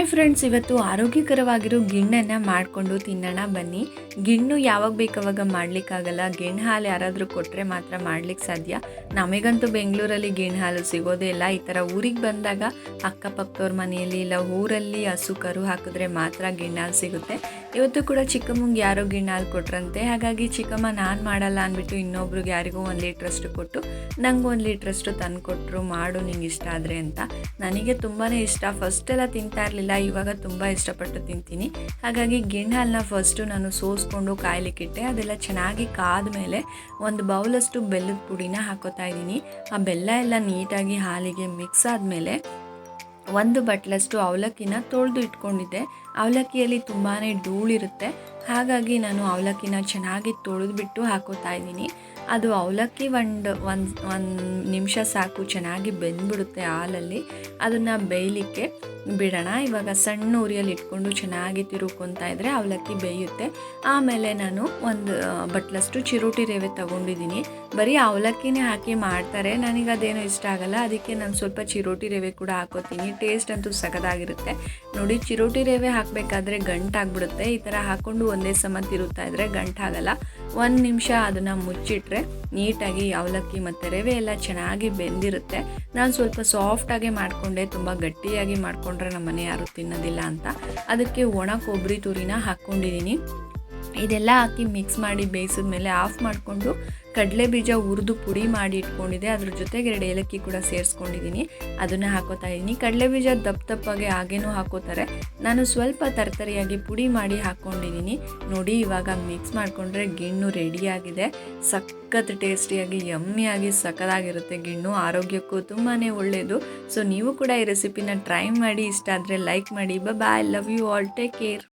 Hi friends, ಇವತ್ತು ಆರೋಗ್ಯಕರವಾಗಿರೋ ಗಿಣ್ಣನ್ನು ಮಾಡಿಕೊಂಡು ತಿನ್ನೋಣ ಬನ್ನಿ. ಗಿಣ್ಣು ಯಾವಾಗ ಬೇಕಾವಾಗ ಮಾಡಲಿಕ್ಕಾಗಲ್ಲ. ಗಿಣ್ಣು ಹಾಲು ಯಾರಾದರೂ ಕೊಟ್ಟರೆ ಮಾತ್ರ ಮಾಡ್ಲಿಕ್ಕೆ ಸಾಧ್ಯ. ನಮಗಂತೂ ಬೆಂಗಳೂರಲ್ಲಿ ಗಿಣ್ಣು ಹಾಲು ಸಿಗೋದೇ ಇಲ್ಲ. ಈ ಥರ ಊರಿಗೆ ಬಂದಾಗ ಅಕ್ಕಪಕ್ಕದವ್ರ ಮನೆಯಲ್ಲಿ ಇಲ್ಲ ಊರಲ್ಲಿ ಹಸು ಕರು ಹಾಕಿದ್ರೆ ಮಾತ್ರ ಗಿಣ್ಣು ಹಾಲು ಸಿಗುತ್ತೆ. ಇವತ್ತು ಕೂಡ ಚಿಕ್ಕಮ್ಮಂಗೆ ಯಾರೋ ಗಿಣ್ಣು ಹಾಲು ಕೊಟ್ರಂತೆ. ಹಾಗಾಗಿ ಚಿಕ್ಕಮ್ಮ, ನಾನು ಮಾಡಲ್ಲ ಅಂದ್ಬಿಟ್ಟು ಇನ್ನೊಬ್ರಿಗೆ ಯಾರಿಗೂ ಒಂದು ಲೀಟ್ರಷ್ಟು ಕೊಟ್ಟು, ನಂಗೆ ಒಂದು ಲೀಟ್ರಷ್ಟು ತಂದು ಕೊಟ್ಟರು ಮಾಡು ನಿಂಗೆ ಇಷ್ಟ ಆದರೆ ಅಂತ. ನನಗೆ ತುಂಬಾ ಇಷ್ಟ. ಫಸ್ಟ್ ಎಲ್ಲ ತಿಂತಾ ಇರಲಿಲ್ಲ. ಇವಾಗ ತುಂಬ ಇಷ್ಟಪಟ್ಟು ತಿಂತೀನಿ. ಹಾಗಾಗಿ ಗಿಣ್ಣು ಹಾಲನ್ನ ಫಸ್ಟು ನಾನು ಸೋಸ್ಕೊಂಡು ಕಾಯ್ಲಿಕ್ಕಿಟ್ಟೆ ಅದೆಲ್ಲ ಚೆನ್ನಾಗಿ ಕಾದ ಮೇಲೆ ಒಂದು ಬೌಲಷ್ಟು ಬೆಲ್ಲದ ಪುಡಿನ ಹಾಕೋತಾ ಇದ್ದೀನಿ. ಆ ಬೆಲ್ಲ ಎಲ್ಲ ನೀಟಾಗಿ ಹಾಲಿಗೆ ಮಿಕ್ಸ್ ಆದಮೇಲೆ ಒಂದು ಬಟ್ಲಷ್ಟು ಅವಲಕ್ಕಿನ ತೊಳೆದು ಇಟ್ಕೊಂಡಿದ್ದೆ. ಅವಲಕ್ಕಿಯಲ್ಲಿ ತುಂಬಾ ಧೂಳಿರುತ್ತೆ. ಹಾಗಾಗಿ ನಾನು ಅವಲಕ್ಕಿನ ಚೆನ್ನಾಗಿ ತೊಳೆದುಬಿಟ್ಟು ಹಾಕೋತಾ ಇದ್ದೀನಿ. ಅದು ಅವಲಕ್ಕಿ ಒಂದು ಒಂದು ಒಂದು ನಿಮಿಷ ಸಾಕು ಚೆನ್ನಾಗಿ ಬೆಂದ್ಬಿಡುತ್ತೆ ಹಾಲಲ್ಲಿ. ಅದನ್ನು ಬೇಯಲಿಕ್ಕೆ ಬಿಡೋಣ. ಇವಾಗ ಸಣ್ಣ ಉರಿಯಲ್ಲಿ ಇಟ್ಕೊಂಡು ಚೆನ್ನಾಗಿ ತಿರುಗ್ಕೊತಾ ಇದ್ದರೆ ಅವಲಕ್ಕಿ ಬೇಯುತ್ತೆ. ಆಮೇಲೆ ನಾನು ಒಂದು ಬಟ್ಲಷ್ಟು ಚಿರೋಟಿ ರೇವೆ ತಗೊಂಡಿದ್ದೀನಿ. ಬರೀ ಅವಲಕ್ಕಿನೇ ಹಾಕಿ ಮಾಡ್ತಾರೆ. ನನಗೆ ಅದೇನೋ ಇಷ್ಟ ಆಗಲ್ಲ. ಅದಕ್ಕೆ ನಾನು ಸ್ವಲ್ಪ ಚಿರೋಟಿ ರೇವೆ ಕೂಡ ಹಾಕೋತೀನಿ. ಟೇಸ್ಟ್ ಅಂತೂ ಸಗದಾಗಿರುತ್ತೆ ನೋಡಿ, ಚಿರೋಟಿ ರೇವೆ ಹಾಕಬೇಕಾದ್ರೆ ಗಂಟಾಗ್ಬಿಡುತ್ತೆ. ಈ ಥರ ಹಾಕ್ಕೊಂಡು ಒಂದೇ ಸಮ ತಿರುತ್ತಾ ಇದ್ದರೆ ಗಂಟಾಗಲ್ಲ. ಒಂದು ನಿಮಿಷ ಅದನ್ನು ಮುಚ್ಚಿಟ್ರೆ ನೀಟಾಗಿ ಅವಲಕ್ಕಿ ಮತ್ತು ರವೆ ಎಲ್ಲ ಚೆನ್ನಾಗಿ ಬೆಂದಿರುತ್ತೆ. ನಾನು ಸ್ವಲ್ಪ ಸಾಫ್ಟಾಗಿ ಮಾಡಿಕೊಂಡೆ, ತುಂಬ ಗಟ್ಟಿಯಾಗಿ ಮಾಡಿಕೊಂಡ್ರೆ ನಮ್ಮ ಮನೆ ಯಾರು ತಿನ್ನೋದಿಲ್ಲ ಅಂತ. ಅದಕ್ಕೆ ಒಣ ಕೊಬ್ಬರಿ ತುರಿನ ಹಾಕ್ಕೊಂಡಿದ್ದೀನಿ ಇದೆಲ್ಲ ಹಾಕಿ ಮಿಕ್ಸ್ ಮಾಡಿ ಬೇಯಿಸಿದ ಮೇಲೆ ಆಫ್ ಮಾಡಿಕೊಂಡು ಕಡಲೆ ಬೀಜ ಹುರಿದು ಪುಡಿ ಮಾಡಿ ಇಟ್ಕೊಂಡಿದ್ದೆ. ಅದ್ರ ಜೊತೆಗೆ ಎರಡು ಏಲಕ್ಕಿ ಕೂಡ ಸೇರಿಸ್ಕೊಂಡಿದ್ದೀನಿ. ಅದನ್ನು ಹಾಕೋತಾ ಇದ್ದೀನಿ. ಕಡಲೆ ಬೀಜ ದಪ್ಪ ದಪ್ಪಾಗಿ ಹಾಗೇನೂ ಹಾಕೋತಾರೆ. ನಾನು ಸ್ವಲ್ಪ ತರತರಿಯಾಗಿ ಪುಡಿ ಮಾಡಿ ಹಾಕ್ಕೊಂಡಿದ್ದೀನಿ ನೋಡಿ, ಇವಾಗ ಮಿಕ್ಸ್ ಮಾಡಿಕೊಂಡ್ರೆ ಗಿಣ್ಣು ರೆಡಿಯಾಗಿದೆ ಸಖತ್ ಟೇಸ್ಟಿಯಾಗಿ ಯಮ್ಮಿಯಾಗಿ ಸಖತ್ತಾಗಿರುತ್ತೆ ಗಿಣ್ಣು. ಆರೋಗ್ಯಕ್ಕೂ ತುಂಬಾ ಒಳ್ಳೆಯದು ಸೊ ನೀವು ಕೂಡ ಈ ರೆಸಿಪಿನ ಟ್ರೈ ಮಾಡಿ. ಇಷ್ಟ ಆದರೆ ಲೈಕ್ ಮಾಡಿ. Bye love you all take care